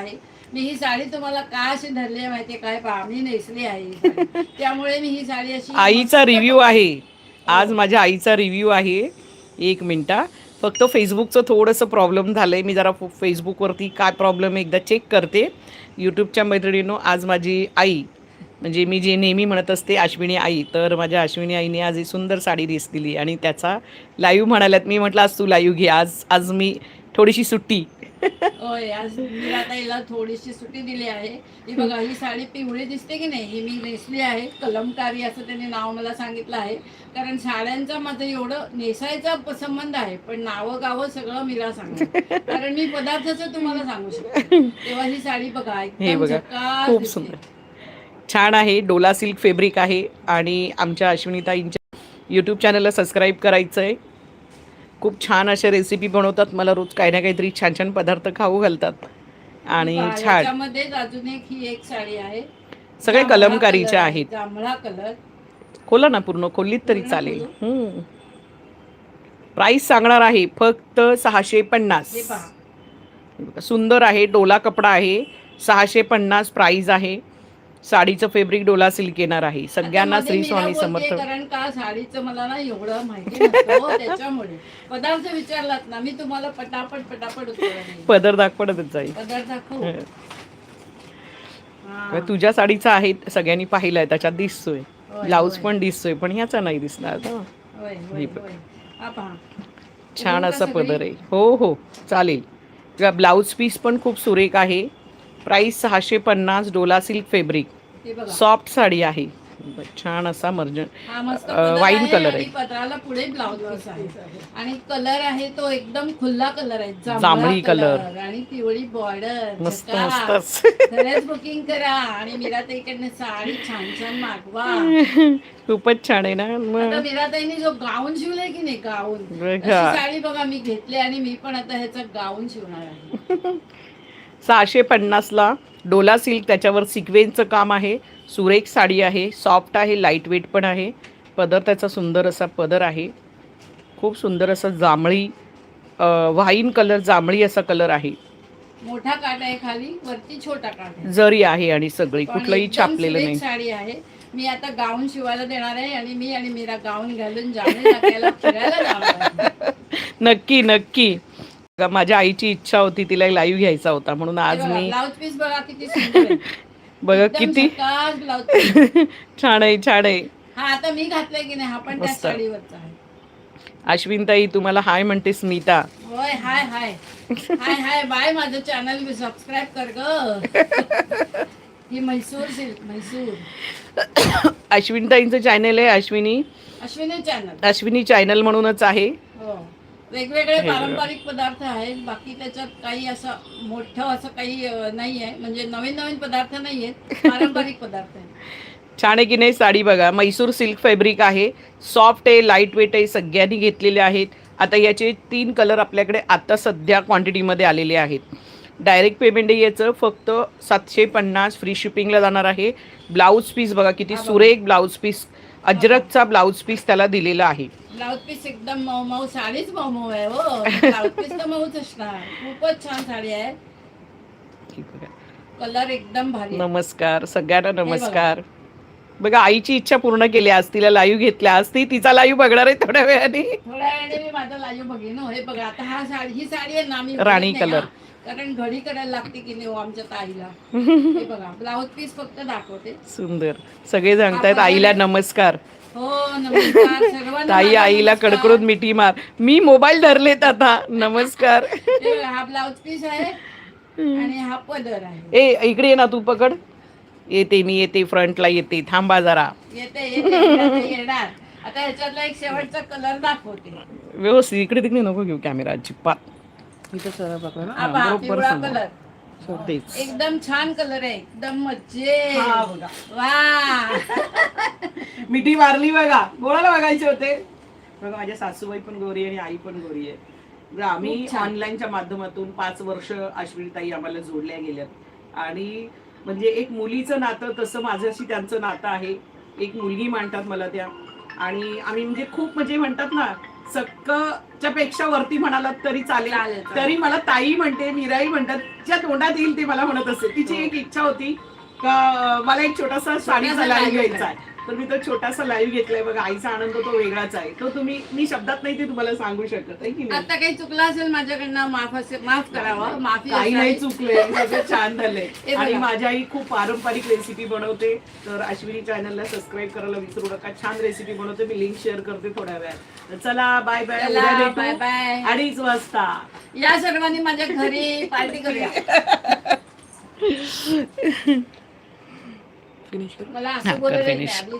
आहे. मी ही साडी तुम्हाला का अशी धरली आहे माहितीये? काय पहा मी नेसली आहे. त्यामुळे मी ही साडी अशी आईचा रिव्ह्यू आहे. आज माझ्या आईचा रिव्ह्यू आहे. एक मिनटा फक्त फेसबुकचं थोडंसं प्रॉब्लेम झालं आहे मी जरा फो- फेसबुकवरती काय प्रॉब्लेम एकदा चेक करते. यूट्यूबच्या मैत्रिणीनो आज माझी आई म्हणजे मी जे नेहमी म्हणत असते अश्विनी आई तर माझ्या अश्विनी आईने आज ही सुंदर साडी दिली आणि त्याचा लाईव्ह म्हणाल्यात मी म्हटलं आज तू लाईव्ह घे. आज आज मी थोडीशी सुट्टी होय आज मी आता हिला थोडीशी सुट्टी दिली आहे. ही बघा ही साडी पिवळी दिसते की नाही ही मी नेसली आहे. कलमकारी असं त्याने नाव मला सांगितलं आहे. कारण साड्यांचा माझं एवढं नेसायचा संबंध आहे पण नावं गावं सगळं मीला सांगणार कारण मी पदार्थाचं तुम्हाला सांगू शकते. तेव्हा ही साडी बघा एकदम खूप. सुंदर. छान आहे डोला सिल्क फॅब्रिक आहे आणि आमच्या अश्विनीताईंच्या यूट्यूब चॅनलला सबस्क्राईब करायचं आहे खूप छान अशा रेसिपी बनवतात. मला रोज काही ना काहीतरी छान छान पदार्थ खाऊ घालतात. आणि छान. याच्यामध्येच अजून एक ही एक साडी आहे. सगळे जांभळा कलमकारीच्या आहेत. जांभळा कलर. खोला ना पूर्ण खोलीत तरी पूर्ण चालेल. प्राइस सांगणार आहे फक्त सहाशे पन्नास. हे पहा. सुंदर आहे डोला कपडा आहे. सहाशे पन्नास प्राइस आहे. साडीचं फॅब्रिक डोला सिल्क येणार आहे सगळ्यांना मध्ये श्री स्वामी समर्थ कारण का साडीचं मला ना एवढं माहिती नसतं हो, त्याच्यामुळे पदार्थ विचारलात ना मी तुम्हाला पटापट पटापट उत्तर. पदर दाखवतच जाईल पदार्थ दाखवू हं. तुझ्या साडीचा आहे सगळ्यांनी पाहिलाय त्याच्यात दिसतोय होय, ब्लाऊज होय. पण दिसतोय पण ह्याचा नाही दिसणार ना. होय, होय, बघ. होय. हा पहा. छान उघडू का असा सगळी? पदर आहे हो हो चालेल ब्लाऊज पीस पण खूप सुरेख आहे प्राइस सहाशे पन्नास Dola silk fabric soft sari आहे. छान असा मर्जन मस्त वाईन कलर आहे. पदराला पुढे ब्लाउज आणि कलर आहे तो एकदम खुल्ला कलर आहे. जांभळा कलर. आणि पिवळी बॉर्डर मस्त खरंच बुकिंग करा आणि मीराताईकडनं साडी छान छान मागवा. खूपच छान आहे ना. आता मग मीराताईने जो गाऊन शिवलाय की नाही गाऊन? साडी बघा मी घेतली आणि मी पण आता ह्याचा गाऊन शिवणार आहे. सहाशे पन्नासला डोला सिल्क त्याच्यावर सिक्वेन्सचं काम आहे. सुरेख साडी आहे सॉफ्ट आहे लाइट वेट पण आहे. पदर त्याचा सुंदर असा पदर आहे. खूप सुंदर असा जांभळी व्हाईन कलर जांभळी असा कलर आहे. मोठा काट आहे खाली वरती छोटा काट जरी आहे आणि सगळी कुठलंही छापलेलं नाही. साडी आहे. मी आता गाऊन शिवायला देणार आहे आणि मी आणि मीरा गाऊन घालून आहे. नक्की नक्की. माझ्या आईची इच्छा होती तिला लाईव्ह घ्यायचा होता. म्हणून आज मी बघा किती छान आहे छान आहे. हा आता मी घातलाय की नाही हा पण तुम्हाला हाय म्हणते स्मिता. होय hi hi. Hi hi bye माझं चॅनल सबस्क्राईब कर ग. ही म्हैसूर सिल्क म्हैसूर. अश्विनताईंचं चॅनल आहे अश्विनी. अश्विनी चॅनल अश्विनी चॅनल म्हणूनच आहे. हो. वेगवेगळे. पारंपरिक पदार्थ आहेत. बाकी त्याच्यात काही असं मोठं असं काही नाही आहे म्हणजे नवीन नवीन पदार्थ नाही आहेत पारंपरिक पदार्थ आहेत. छान आहे की नाही साडी बघा. मैसूर सिल्क फॅब्रिक आहे. सॉफ्ट आहे लाइट वेट आहे सगळ्यांनी घेतलेले आहेत. आता याचे तीन कलर आपल्याकडे आता सध्या क्वांटिटीमध्ये आलेले आहेत. डायरेक्ट पेमेंट आहे याचं. फक्त सातशे पन्नास फ्री शिपिंगला जाणार आहे. ब्लाऊज पीस बघा किती. सुरेख ब्लाऊज पीस अजरकचा ब्लाऊज पीस त्याला दिलेला आहे ब्लाऊज पीस एकदम मऊ मऊ साडीच मऊ मऊ आहे हो ब्लाऊज पीस तर मऊच असणार खूपच छान साडी आहे ठीक आहे. कलर एकदम भारी आहे. नमस्कार सगळ्यांना नमस्कार बघा आईची इच्छा पूर्ण केली आज तिला लाईव्ह घेतल्या आज ती तिचा लाईव्ह बघणार आहे थोड्या वेळाने थोड्या वेळाने मी माझा लाईव्ह बघेन हो. हे बघा आता हा साडी ही साडी आहे ना मी राणी कलर. हा. कारण घडी करायला लागते की नाही हो आमच्या ताईला. हे बघा ब्लाऊज पीस फक्त दाखवते. सुंदर. सगळे सांगतायत आईला नमस्कार. हो नमस्कार सर्वांना ताई आईला नमस्कार. कडकडून मिठी मार. मी मोबाईल धरलेत आता. नमस्कार. हे बघा, हा ब्लाऊज पीस आहे आणि हा पदर आहे. ए इकडे ये ना तू पकड. येते मी येते. फ्रंटला येते. थांबा जरा. येते येते येते, येणार. आता ह्याच्यातला एक शेवटचा कलर दाखवते. व्यवस्थित इकडे तिकडे नको घेऊ कॅमेरा अजिबात. हा पहा, पिवळा कलर. तेच एकदम छान कलर आहे. एकदम मज्जे वा. मिठी मारली बघा. कोणाला बघायचे होते. बघा माझ्या सासूबाई पण गोरी आहे आणि आई पण गोरी आहे. आम्ही खूप छान. ऑनलाईनच्या माध्यमातून पाच वर्ष अश्विनीताई आम्हाला जोडल्या गेल्यात. आणि म्हणजे एक मुलीचं नातं तसं माझ्याशी त्यांचं नातं आहे. एक मुलगी मानतात मला त्या. आणि आम्ही म्हणजे खूप म्हणजे म्हणतात ना सक्कच्या पेक्षा वरती म्हणालात तरी चालेल. तरी मला ताई म्हणते मीराई म्हणतात ज्या तोंडात येईल ते मला म्हणत असते तिची हो. एक इच्छा होती का मला एक छोटासा साडीचा लाईव्ह घ्यायचा आहे. तर मी तो छोटासा लाईव्ह घेतलाय बघा आईचा आनंद तो वेगळाच आहे. तो तुम्ही मी शब्दात नाही ते तुम्हाला सांगू शकत आहे की नाही? आता काही चुकलं असेल माझ्याकडनं माफ असेल माफ करावं. माफी काही नाही असावी. चुकले सगळं छान झालंय. आणि माझी आई खूप पारंपरिक रेसिपी बनवते. तर अश्विनी चॅनलला सबस्क्राईब करायला विसरू नका. छान रेसिपी बनवते. मी लिंक शेअर करते थोड्या वेळात. तर चला बाय बाय चला, उद्या बाय बाय अडीच वाजता. या सर्वांनी माझ्या घरी पार्टी करूया. फिनिश मला हा, असं कर बोलायला finish. नाही.